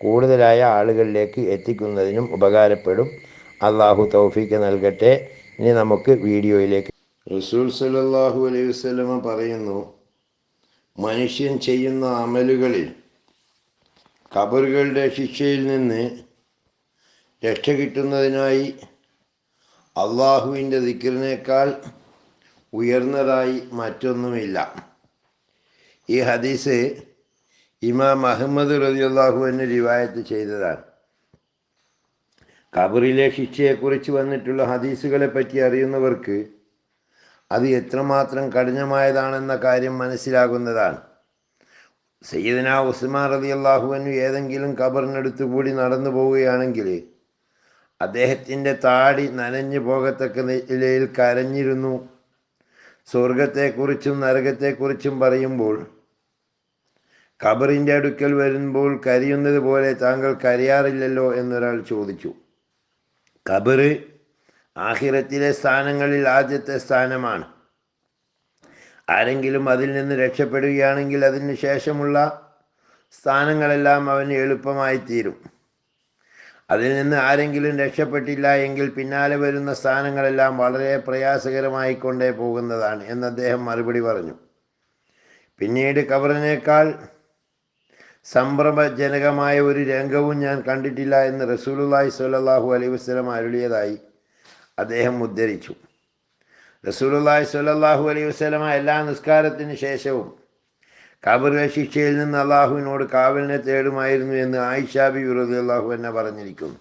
കൂടുതലായ ആളുകളിലേക്ക് എത്തിക്കുന്നതിനും ഉപകാരപ്പെടും. അള്ളാഹു തൗഫീക്ക് നൽകട്ടെ. ഇനി നമുക്ക് വീഡിയോയിലേക്ക്. റസൂൽ സലാഹു അലൈഹി വസ്ലമ പറയുന്നു മനുഷ്യൻ ചെയ്യുന്ന അമലുകളിൽ കബറുകളുടെ ശിക്ഷയിൽ നിന്ന് രക്ഷ കിട്ടുന്നതിനായി അള്ളാഹുവിന്റെ ദിക്കറിനേക്കാൾ ഉയർന്നതായി മറ്റൊന്നുമില്ല. ഈ ഹദീസ് ഇമാം അഹമ്മദ് റതിയുള്ളാഹു എന്ന് റിവായത്ത് ചെയ്തതാണ്. കബറിലെ ശിക്ഷയെക്കുറിച്ച് വന്നിട്ടുള്ള ഹദീസുകളെ പറ്റി അറിയുന്നവർക്ക് അത് എത്രമാത്രം കഠിനമായതാണെന്ന കാര്യം മനസ്സിലാകുന്നതാണ്. സയ്യിദന ഉസ്മാൻ റതി അള്ളാഹുവിനു ഏതെങ്കിലും കബറിനടുത്ത് കൂടി നടന്നു പോവുകയാണെങ്കിൽ അദ്ദേഹത്തിന്റെ താടി നനഞ്ഞു പോകത്തക്ക നിലയിൽ കരഞ്ഞിരുന്നു. സ്വർഗത്തെക്കുറിച്ചും നരകത്തെക്കുറിച്ചും പറയുമ്പോൾ ഖബറിന്റെ അടുക്കൽ വരുമ്പോൾ കരിയുന്നത് പോലെ താങ്കൾ കരിയാറില്ലല്ലോ എന്നൊരാൾ ചോദിച്ചു. ഖബറ് ആഹിറത്തിലെ സ്ഥാനങ്ങളിൽ ആദ്യത്തെ സ്ഥാനമാണ്. ആരെങ്കിലും അതിൽ നിന്ന് രക്ഷപ്പെടുകയാണെങ്കിൽ അതിന് ശേഷമുള്ള സ്ഥാനങ്ങളെല്ലാം അവന് എളുപ്പമായി തീരും. അതിൽ നിന്ന് ആരെങ്കിലും രക്ഷപ്പെട്ടില്ല എങ്കിൽ പിന്നാലെ വരുന്ന സ്ഥാനങ്ങളെല്ലാം വളരെ പ്രയാസകരമായി കൊണ്ടേ പോകുന്നതാണ് എന്ന് അദ്ദേഹം മറുപടി പറഞ്ഞു. പിന്നീട് കബറിനേക്കാൾ സംഭ്രമജനകമായ ഒരു രംഗവും ഞാൻ കണ്ടിട്ടില്ല എന്ന് റസൂലുല്ലാഹി സ്വല്ലല്ലാഹു അലൈഹി വസ്ലം അരുളിയതായി അദ്ദേഹം ഉദ്ധരിച്ചു. റസൂലുല്ലാഹി സ്വല്ലല്ലാഹു അലൈഹി വസ്ലമ എല്ലാ നിസ്കാരത്തിന് ശേഷവും കബറിലെ ശിക്ഷയിൽ നിന്ന് അള്ളാഹുവിനോട് കാവലിനെ തേടുമായിരുന്നു എന്ന് ആയിഷാബി വിറോദി അള്ളാഹു എന്നെ പറഞ്ഞിരിക്കുന്നു.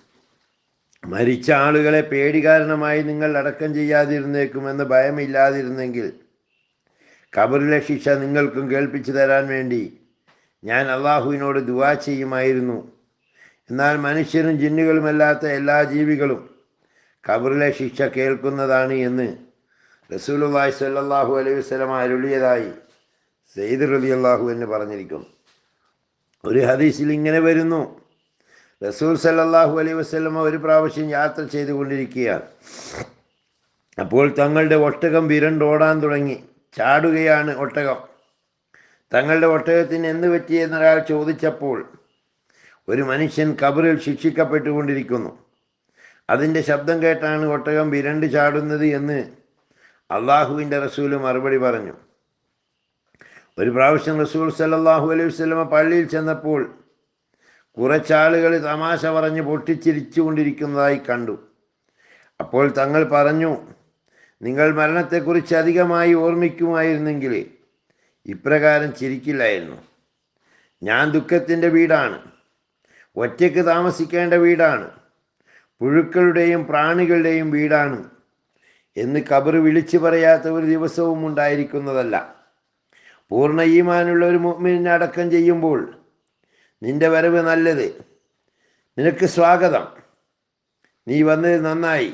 മരിച്ച ആളുകളെ പേടി കാരണമായി നിങ്ങൾ അടക്കം ചെയ്യാതിരുന്നേക്കുമെന്ന് ഭയമില്ലാതിരുന്നെങ്കിൽ കബറിലെ ശിക്ഷ നിങ്ങൾക്കും കേൾപ്പിച്ചു തരാൻ വേണ്ടി ഞാൻ അള്ളാഹുവിനോട് ദുവാ ചെയ്യുമായിരുന്നു. എന്നാൽ മനുഷ്യരും ജിന്നുകളുമല്ലാത്ത എല്ലാ ജീവികളും കബറിലെ ശിക്ഷ കേൾക്കുന്നതാണ് എന്ന് റസൂലുള്ളാഹി സ്വല്ലല്ലാഹു അലൈഹി വസല്ലം അരുളിയതായി സെയ്ദ് റബി അള്ളാഹു എന്ന് പറഞ്ഞിരിക്കുന്നു. ഒരു ഹദീസിൽ ഇങ്ങനെ വരുന്നു. റസൂൽ സല്ലാഹു അലൈഹി വസ്ലമ ഒരു പ്രാവശ്യം യാത്ര ചെയ്തുകൊണ്ടിരിക്കുകയാണ്. അപ്പോൾ തങ്ങളുടെ ഒട്ടകം വിരണ്ടോടാൻ തുടങ്ങി. ചാടുകയാണ് ഒട്ടകം. തങ്ങളുടെ ഒട്ടകത്തിന് എന്ത് പറ്റിയെന്നൊരാൾ ചോദിച്ചപ്പോൾ ഒരു മനുഷ്യൻ കബറിൽ ശിക്ഷിക്കപ്പെട്ടുകൊണ്ടിരിക്കുന്നു. അതിന്റെ ശബ്ദം കേട്ടാണ് ഒട്ടകം വിരണ്ട് ചാടുന്നത് എന്ന് അള്ളാഹുവിന്റെ റസൂൽ മറുപടി പറഞ്ഞു. ഒരു പ്രാവശ്യം റസൂൽ സല്ലാഹു അലൈഹി വസ്ലമ പള്ളിയിൽ ചെന്നപ്പോൾ കുറച്ചാളുകൾ തമാശ പറഞ്ഞ് പൊട്ടിച്ചിരിച്ചു കൊണ്ടിരിക്കുന്നതായി കണ്ടു. അപ്പോൾ തങ്ങൾ പറഞ്ഞു നിങ്ങൾ മരണത്തെക്കുറിച്ച് അധികമായി ഓർമ്മിക്കുമായിരുന്നെങ്കിൽ ഇപ്രകാരം ചിരിക്കില്ലായിരുന്നു. ഞാൻ ദുഃഖത്തിന്റെ വീടാണ്. ഒറ്റയ്ക്ക് താമസിക്കേണ്ട വീടാണ്. പുഴുക്കളുടെയും പ്രാണികളുടെയും വീടാണ് എന്ന് കബർ വിളിച്ചു പറയാത്ത ഒരു ദിവസവും ഉണ്ടായിരിക്കുന്നതല്ല. പൂർണ ഈമാനുള്ള ഒരു മുഅ്മിനെ അടക്കം ചെയ്യുമ്പോൾ നിന്റെ വരവ് നല്ലത്. നിനക്ക് സ്വാഗതം. നീ വന്നത് നന്നായി.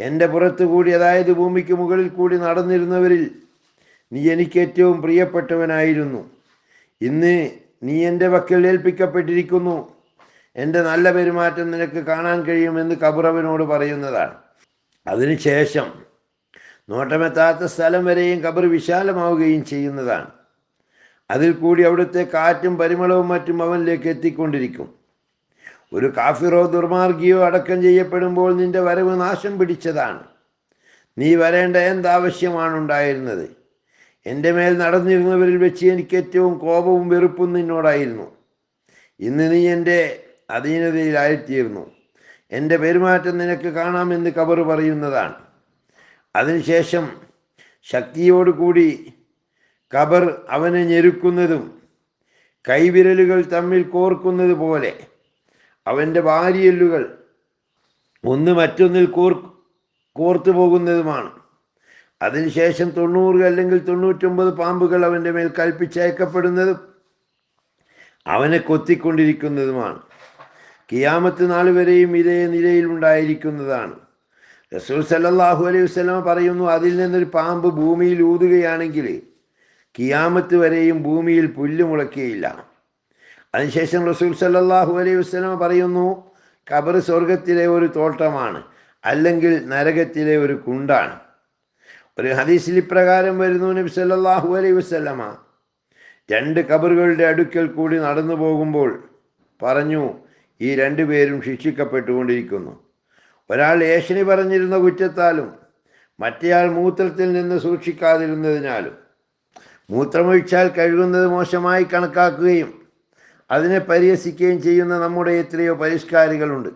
എന്റെ പുറത്തു കൂടി അതായത് ഭൂമിക്ക് മുകളിൽ കൂടി നടന്നിരുന്നവരിൽ നീ എനിക്ക് ഏറ്റവും പ്രിയപ്പെട്ടവനായിരുന്നു. ഇന്ന് നീ എന്റെ വക്കിൽ ഏൽപ്പിക്കപ്പെട്ടിരിക്കുന്നു. എന്റെ നല്ല പെരുമാറ്റം നിനക്ക് കാണാൻ കഴിയുമെന്ന് കബുറവനോട് പറയുന്നതാണ്. അതിനുശേഷം നോട്ടമെത്താത്ത സ്ഥലം വരെയും കബർ വിശാലമാവുകയും ചെയ്യുന്നതാണ്. അതിൽ കൂടി അവിടുത്തെ കാറ്റും പരിമളവും മറ്റും അവനിലേക്ക് എത്തിക്കൊണ്ടിരിക്കും. ഒരു കാഫിറോ ദുർമാർഗിയോ അടക്കം ചെയ്യപ്പെടുമ്പോൾ നിന്റെ വരവ് നാശം പിടിച്ചതാണ്. നീ വരേണ്ട എന്താവശ്യമാണ് ഉണ്ടായിരുന്നത് എന്റെ മേൽ നടന്നിരുന്നവരിൽ വെച്ച് എനിക്ക് ഏറ്റവും കോപവും വെറുപ്പും നിന്നോടായിരുന്നു. ഇന്ന് നീ എന്റെ അധീനതയിലായിത്തീർന്നു. എന്റെ പെരുമാറ്റം നിനക്ക് കാണാമെന്ന് കബർ പറയുന്നതാണ്. അതിനുശേഷം ശക്തിയോടുകൂടി കബർ അവനെ ഞെരുക്കുന്നതും കൈവിരലുകൾ തമ്മിൽ കോർക്കുന്നത് പോലെ അവന്റെ വാരിയല്ലുകൾ ഒന്ന് മറ്റൊന്നിൽ കോർ കോർത്തു പോകുന്നതുമാണ് അതിനുശേഷം തൊണ്ണൂറ് അല്ലെങ്കിൽ തൊണ്ണൂറ്റൊമ്പത് പാമ്പുകൾ അവന്റെ മേൽ കൽപ്പിച്ചയക്കപ്പെടുന്നതും അവനെ കൊത്തിക്കൊണ്ടിരിക്കുന്നതുമാണ്. കിയാമത്ത് നാൾ വരെയും ഇതേ നിലയിൽ ഉണ്ടായിരിക്കുന്നതാണ്. റസൂൽ സല്ലാഹു അലൈഹി വസ്ലമ പറയുന്നു അതിൽ നിന്നൊരു പാമ്പ് ഭൂമിയിൽ ഊതുകയാണെങ്കിൽ കിയാമത്ത് വരെയും ഭൂമിയിൽ പുല്ല് മുളയ്ക്കുകയില്ല. അതിനുശേഷം റസൂൽ സല്ലാഹു അലൈഹി വസ്ലമ പറയുന്നു കബർ സ്വർഗത്തിലെ ഒരു തോട്ടമാണ് അല്ലെങ്കിൽ നരകത്തിലെ ഒരു കുണ്ടാണ്. ഒരു ഹദീസിൽ ഇപ്രകാരം വരുന്നു നബി സല്ലല്ലാഹു അലൈഹി വസല്ലമ. രണ്ട് കബറുകളുടെ അടുക്കൽ കൂടി നടന്നു പോകുമ്പോൾ പറഞ്ഞു ഈ രണ്ടു പേരും ശിക്ഷിക്കപ്പെട്ടുകൊണ്ടിരിക്കുന്നു. ഒരാൾ ഏഷണി പറഞ്ഞിരുന്ന കുറ്റത്താലും മറ്റേയാൾ മൂത്രത്തിൽ നിന്ന് സൂക്ഷിക്കാതിരുന്നതിനാലും. മൂത്രമൊഴിച്ചാൽ കഴുകുന്നത് മോശമായി കണക്കാക്കുകയും അതിനെ പരിഹസിക്കുകയും ചെയ്യുന്ന നമ്മുടെ എത്രയോ പരിഷ്കാരികളുണ്ട്.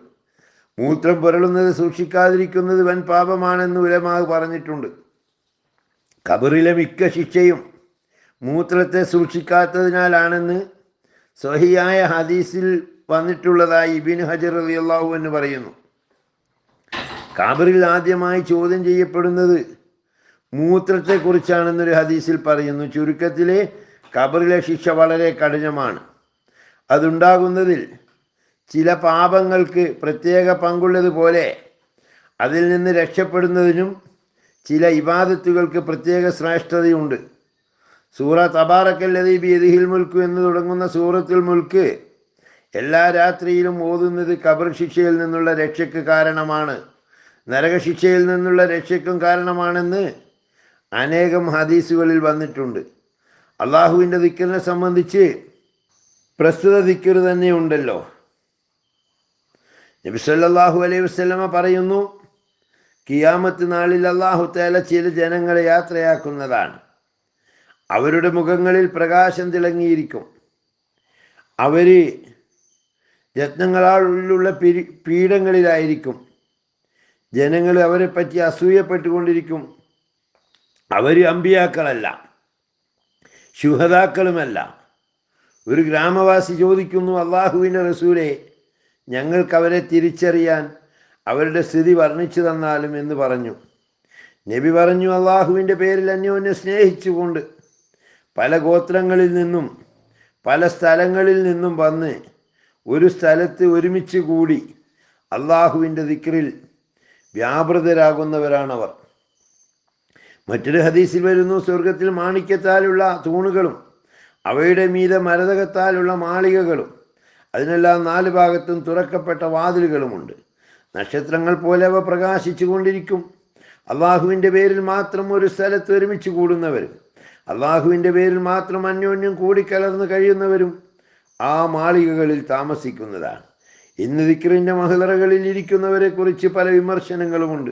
മൂത്രം പുരളുന്നത് സൂക്ഷിക്കാതിരിക്കുന്നത് വൻ പാപമാണെന്ന് ഉലമാവ് പറഞ്ഞിട്ടുണ്ട്. കബറിലെ മിക്ക ശിക്ഷയും മൂത്രത്തെ സൂക്ഷിക്കാത്തതിനാലാണെന്ന് സ്വഹിയായ ഹദീസിൽ വന്നിട്ടുള്ളതായി ഇബിൻ ഹജർ അലി അള്ളാഹു എന്ന് പറയുന്നു. കാബറിൽ ആദ്യമായി ചോദ്യം ചെയ്യപ്പെടുന്നത് മൂത്രത്തെക്കുറിച്ചാണെന്നൊരു ഹദീസിൽ പറയുന്നു. ചുരുക്കത്തിലെ കബറിലെ ശിക്ഷ വളരെ കഠിനമാണ്. അതുണ്ടാകുന്നതിൽ ചില പാപങ്ങൾക്ക് പ്രത്യേക പങ്കുള്ളതുപോലെ അതിൽ നിന്ന് രക്ഷപ്പെടുന്നതിനും ചില ഇബാദത്തുകൾക്ക് പ്രത്യേക ശ്രേഷ്ഠതയുണ്ട്. സൂറ തബാറക്കല്ലതി ബിയദിഹിൽ മുൽക്കു എന്ന് തുടങ്ങുന്ന സൂറത്തിൽ മുൽക്ക് എല്ലാ രാത്രിയിലും ഓതുന്നത് കബർ ശിക്ഷയിൽ നിന്നുള്ള രക്ഷയ്ക്ക് കാരണമാണ്. നരകശിക്ഷയിൽ നിന്നുള്ള രക്ഷയ്ക്കും കാരണമാണെന്ന് അനേകം ഹദീസുകളിൽ വന്നിട്ടുണ്ട്. അള്ളാഹുവിന്റെ ദിക്കറിനെ സംബന്ധിച്ച് പ്രസ്തുത ദിക്കർ തന്നെ ഉണ്ടല്ലോ. നബി സല്ലല്ലാഹു അലൈഹി വസല്ലമ പറയുന്നു കിയാമത്ത് നാളിൽ അള്ളാഹു തേല ചില ജനങ്ങളെ യാത്രയാക്കുന്നതാണ്. അവരുടെ മുഖങ്ങളിൽ പ്രകാശം തിളങ്ങിയിരിക്കും. അവർ രത്നങ്ങളാലുള്ള പിരി പീഠങ്ങളിലായിരിക്കും. ജനങ്ങൾ അവരെ പറ്റി അസൂയപ്പെട്ടുകൊണ്ടിരിക്കും. അവർ അമ്പിയാക്കളല്ല ശുഹതാക്കളുമല്ല ഒരു ഗ്രാമവാസി ചോദിക്കുന്നു അള്ളാഹുവിന്റെ റസൂലെ ഞങ്ങൾക്ക് അവരെ തിരിച്ചറിയാൻ അവരുടെ സ്ഥിതി വർണിച്ചു തന്നാലും എന്ന് പറഞ്ഞു. നബി പറഞ്ഞു അള്ളാഹുവിന്റെ പേരിൽ അന്യോന്യം സ്നേഹിച്ചുകൊണ്ട് പല ഗോത്രങ്ങളിൽ നിന്നും പല സ്ഥലങ്ങളിൽ നിന്നും വന്ന് ഒരു സ്ഥലത്ത് ഒരുമിച്ച് കൂടി അള്ളാഹുവിന്റെ ദിക്റിൽ വ്യാപൃതരാകുന്നവരാണവർ. മറ്റൊരു ഹദീസിൽ വരുന്നു സ്വർഗത്തിൽ മാണിക്യത്താലുള്ള തൂണുകളും അവയുടെ മീത മരതകത്താലുള്ള മാളികകളും അതിനെല്ലാം നാല് ഭാഗത്തും തുറക്കപ്പെട്ട വാതിലുകളുമുണ്ട്. നക്ഷത്രങ്ങൾ പോലെ അവ പ്രകാശിച്ചു കൊണ്ടിരിക്കും. അള്ളാഹുവിന്റെ പേരിൽ മാത്രം ഒരു സ്ഥലത്ത് ഒരുമിച്ച് കൂടുന്നവരും അള്ളാഹുവിന്റെ പേരിൽ മാത്രം അന്യോന്യം കൂടിക്കലർന്ന് കഴിയുന്നവരും ആ മാളികകളിൽ താമസിക്കുന്നതാണ്. ഇന്ന് ദിക്റിന്റെ മഹിളറകളിൽ ഇരിക്കുന്നവരെ കുറിച്ച് പല വിമർശനങ്ങളുമുണ്ട്.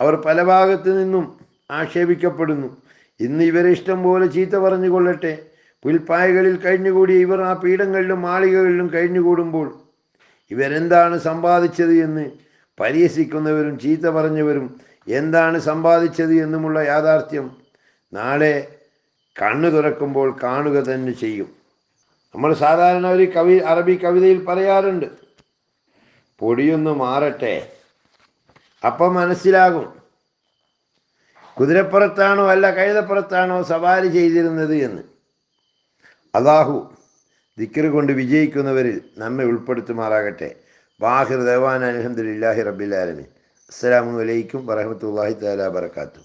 അവർ പല ഭാഗത്തു നിന്നും ആക്ഷേപിക്കപ്പെടുന്നു. ഇന്ന് ഇവരെ ഇഷ്ടം പോലെ ചീത്ത പറഞ്ഞു കൊള്ളട്ടെ പുൽപ്പായകളിൽ കഴിഞ്ഞുകൂടിയ ഇവർ ആ പീഠങ്ങളിലും മാളികകളിലും കഴിഞ്ഞുകൂടുമ്പോൾ ഇവരെന്താണ് സമ്പാദിച്ചത് എന്ന് പരിഹസിക്കുന്നവരും ചീത്ത പറഞ്ഞവരും എന്താണ് സമ്പാദിച്ചത് എന്നുമുള്ള യാഥാർത്ഥ്യം നാളെ കണ്ണു തുറക്കുമ്പോൾ കാണുക തന്നെ ചെയ്യും. നമ്മൾ സാധാരണ ഒരു കവി അറബി കവിതയിൽ പറയാറുണ്ട് പൊടിയൊന്ന് മാറട്ടെ. അപ്പം മനസ്സിലാകും കുതിരപ്പുറത്താണോ അല്ല കഴുതപ്പുറത്താണോ സവാരി ചെയ്തിരുന്നത് എന്ന്. അള്ളാഹു ദിക്കറ് കൊണ്ട് വിജയിക്കുന്നവരിൽ നമ്മെ ഉൾപ്പെടുത്തുമാറാകട്ടെ. വാഹിർ ദേവാൻ അലഹദില്ലാഹി റബിലാലമി അസ്സാം വലൈക്കും വറഹമത്തല്ലാഹി താല വാത്തു